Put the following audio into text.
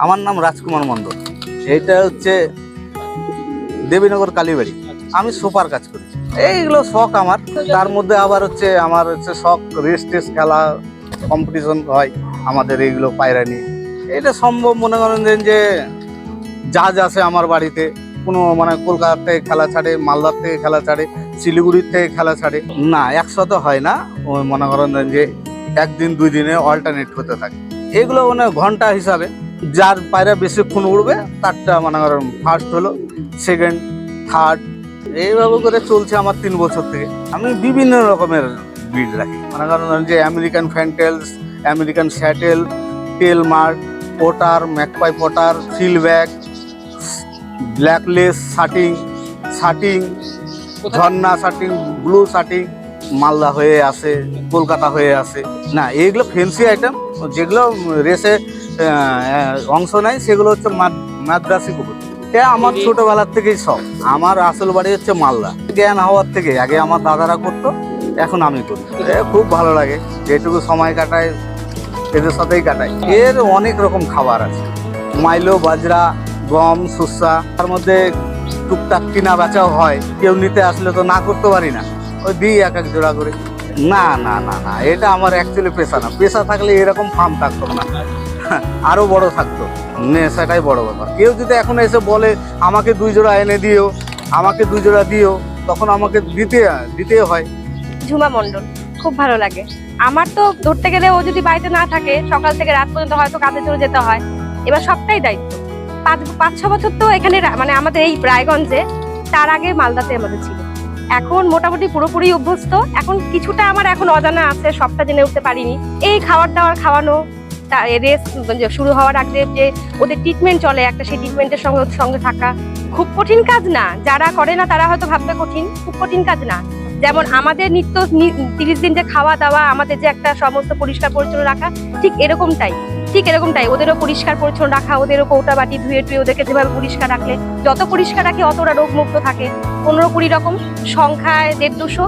আমার নাম রাজকুমার মণ্ডল। এইটা হচ্ছে দেবীনগর কালীবাড়ি। আমি সোফার কাজ করি। এইগুলো শখ আমার। তার মধ্যে আবার হচ্ছে আমার হচ্ছে শখ রেস টেস খেলা কম্পিটিশন হয় আমাদের এইগুলো পায়রা নিয়ে। এটা সম্ভব মনে করেন যে- যে জাজ আছে আমার বাড়িতে। কোনো মানে কলকাতার থেকে খেলা ছাড়ে, মালদার থেকে খেলা ছাড়ে, শিলিগুড়ির থেকে খেলা ছাড়ে। না, একসাথে হয় না। মনে করেন যে একদিন দুই দিনে অল্টারনেট হতে থাকে। এগুলো মানে ঘণ্টা হিসাবে। যার পায়রা বেশিক্ষণ উড়বে তারটা মনে করেন ফার্স্ট হলো সেকেন্ড থার্ড এইভাবে করে চলছে আমার তিন বছর থেকে। আমি বিভিন্ন রকমের ব্রিড রাখি। মনে করেন যে আমেরিকান ফ্যান্টেলস আমেরিকান স্যাটেল টেল মার্ক পোটার ম্যাকপাই পোটার সিলব্যাক ব্ল্যাকলেস শার্টিং শার্টিং ঝর্ণা শার্টিং ব্লু শার্টিং মালদা হয়ে আসে কলকাতা হয়ে আসে না, এইগুলো ফেন্সি আইটেম যেগুলো রেসে অংশ নেয় সেগুলো হচ্ছে মাদ- মাদ্রাসি কুকুর এটা আমার ছোটবেলার থেকেই সব আমার আসল বাড়ি হচ্ছে মালদা। জ্ঞান হওয়ার থেকে আগে আমার দাদারা করতো এখন আমি করি। খুব ভালো লাগে যেটুকু সময় কাটায় এদের সাথেই কাটাই। এর অনেক রকম খাবার আছে। মাইলো বাজরা গম সুসা তার মধ্যে টুকটাক কিনা বেচাও হয়। কেউ নিতে আসলে তো না করতে পারি না। ওই দিই এক এক জোড়া করে। না না না না এটা আমার অ্যাকচুয়ালি পেশা না। পেশা থাকলে এরকম ফার্ম থাকতো না। আরও বড় থাকতো। নেশাটাই বড় ব্যাপার। কেউ যদি এখন এসে বলে, আমাকে দুই জোড়া এনে দিও, আমাকে দুই জোড়া দিও, তখন আমাকে দিতে দিতে হয়। ঝুমা মণ্ডল, খুব ভালো লাগে। আমার তো ধরতে গেলে ও যদি বাড়িতে না থাকে, সকাল থেকে রাত পর্যন্ত হয়তো কাজে চলে যেতে হয়। এবার সবটাই দায়িত্ব। পাঁচ পাঁচ ছ বছর তো এখানে মানে আমাদের এই রায়গঞ্জে, তার আগে মালদাতে আমাদের ছিল। এখন মোটামুটি পুরোপুরি অভ্যস্ত। এখন কিছুটা আমার এখন অজানা আছে, সবটা জেনে উঠতে পারিনি। এই খাবার দাবার খাওয়ানো রেস শুরু হওয়ার আগে যে ওদের ট্রিটমেন্ট চলে একটা, সেই ট্রিটমেন্টের সঙ্গে সঙ্গে থাকা খুব কঠিন কাজ না। যারা করে না, তারা হয়তো ভাববে কঠিন, খুব কঠিন কাজ না। যেমন আমাদের নিত্য তিরিশ দিন যে খাওয়া দাওয়া, আমাদের যে একটা সমস্ত পরিষ্কার পরিচ্ছন্ন রাখা, ঠিক এরকমটাই। ঠিক এরকমটাই। ওদেরও পরিষ্কার পরিচ্ছন্ন রাখা, ওদেরও কৌটা বাটি ধুয়ে টুয়ে ওদেরকে যেভাবে পরিষ্কার রাখলে, যত পরিষ্কার রাখে, অতটা রোগমুক্ত থাকে। পনেরো কুড়ি রকম সংখ্যায় দেড় দুশো